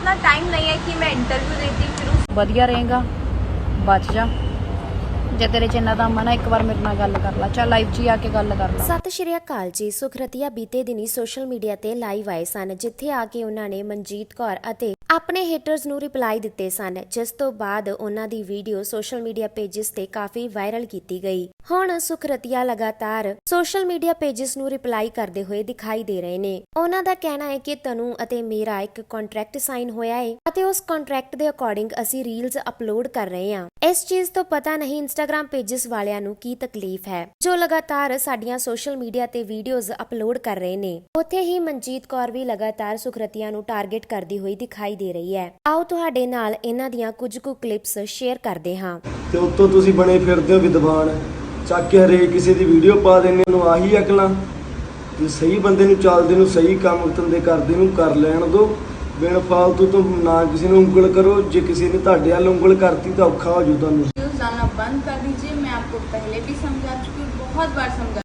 इतना टाइम नहीं है कि मैं इंटरव्यू देती फिरूँ ਵਧੀਆ ਰਹੇਗਾ ਬਚ ਜਾ ਜੇ ਤੇਰੇ ਚ ਇੰਨਾ ਦਮ ਆ ਨਾ ਇੱਕ ਵਾਰ ਮੇਰੇ ਨਾਲ ਗੱਲ ਕਰ ਲੈ ਚੱਲ ਲਾਈਵ 'ਚ ਹੀ ਆ ਕੇ ਗੱਲ ਕਰ ਲੈ ਸਤਿ ਸ਼੍ਰੀ ਅਕਾਲ ਜੀ ਸੁਖਰਤੀਆ ਬੀਤੇ ਦਿਨੀ ਸੋਸ਼ਲ ਮੀਡੀਆ ਤੇ ਲਾਈਵ ਆਏ ਸਨ ਜਿੱਥੇ ਆ ਕੇ ਉਹਨਾਂ ਨੇ ਮਨਜੀਤ ਕੌਰ ਅਤੇ ਆਪਣੇ ਹੇਟਰਸ ਨੂੰ ਰਿਪਲਾਈ ਦਿੱਤੇ ਸਨ, ਜਿਸ ਤੋਂ ਬਾਅਦ ਉਹਨਾਂ ਦੀ ਵੀਡੀਓ ਸੋਸ਼ਲ ਮੀਡੀਆ ਪੇजेस ਤੇ ਕਾਫੀ ਵਾਇਰਲ ਕੀਤੀ ਗਈ। ਹੁਣ ਸੁਖਰਤੀਆ ਲਗਾਤਾਰ ਸੋਸ਼ਲ ਮੀਡੀਆ ਪੇजेस ਨੂੰ ਰਿਪਲਾਈ ਕਰਦੇ ਹੋਏ ਦਿਖਾਈ ਦੇ ਰਹੇ ਨੇ। ਉਹਨਾਂ ਦਾ ਕਹਿਣਾ ਹੈ ਕਿ ਤਨੂ ਅਤੇ ਮੇਰਾ ਇੱਕ ਕੰਟਰੈਕਟ ਸਾਈਨ ਹੋਇਆ ਹੈ ਅਤੇ ਉਸ ਕੰਟਰੈਕਟ ਦੇ ਅਕੋਰਡਿੰਗ ਅਸੀਂ ਰੀਲਸ ਅਪਲੋਡ ਕਰ ਰਹੇ ਹਾਂ। ਇਸ ਚੀਜ਼ ਤੋਂ ਪਤਾ ਨਹੀਂ ਇੰਸਟਾਗ੍ਰam ਪੇजेस ਵਾਲਿਆਂ ਨੂੰ ਕੀ ਤਕਲੀਫ ਹੈ, ਜੋ ਲਗਾਤਾਰ ਸਾਡੀਆਂ ਸੋਸ਼ਲ ਮੀਡੀਆ ਤੇ ਵੀਡੀਓਜ਼ ਅਪਲੋਡ ਕਰ ਰਹੇ ਨੇ। ਉੱਥੇ ਹੀ ਮਨਜੀਤ ਕੌਰ ਵੀ ਲਗਾਤਾਰ ਸੁਖਰਤੀਆ ਨੂੰ ਟਾਰਗੇਟ ਕਰਦੀ ਹੋਈ ਦਿਖਾਈ ਦੇ ਰਹੀ ਹੈ ਆਓ ਤੁਹਾਡੇ ਨਾਲ ਇਹਨਾਂ ਦੀਆਂ ਕੁਝ ਕੁ ਕਲਿੱਪਸ ਸ਼ੇਅਰ ਕਰਦੇ ਹਾਂ ਤੇ ਉੱਤੋਂ ਤੁਸੀਂ ਬਣੇ ਫਿਰਦੇ ਹੋ ਵਿਦਵਾਨ ਚੱਕ ਕੇ ਹਰੇਕ ਕਿਸੇ ਦੀ ਵੀਡੀਓ ਪਾ ਦਿੰਦੇ ਨੂੰ ਆਹੀ ਅਕਲਾਂ ਤੇ ਸਹੀ ਬੰਦੇ ਨੂੰ ਚੱਲਦੇ ਨੂੰ ਸਹੀ ਕੰਮ ਧੰਦੇ ਕਰਦੇ ਨੂੰ ਕਰ ਲੈਣ ਦਿਓ ਬਿਨ ਫਾਲਤੂ ਤੋਂ ਨਾ ਕਿਸੇ ਨੂੰ ਉਂਗਲ ਕਰੋ ਜੇ ਕਿਸੇ ਨੇ ਤੁਹਾਡੇ ਵੱਲ ਉਂਗਲ ਕਰਤੀ ਤਾਂ ਔਖਾ ਹੋ ਜੂ ਤੁਹਾਨੂੰ न्यूज़ आना बंद कर दीजिए मैं आपको पहले भी समझा चुकी हूँ बहुत बार समझा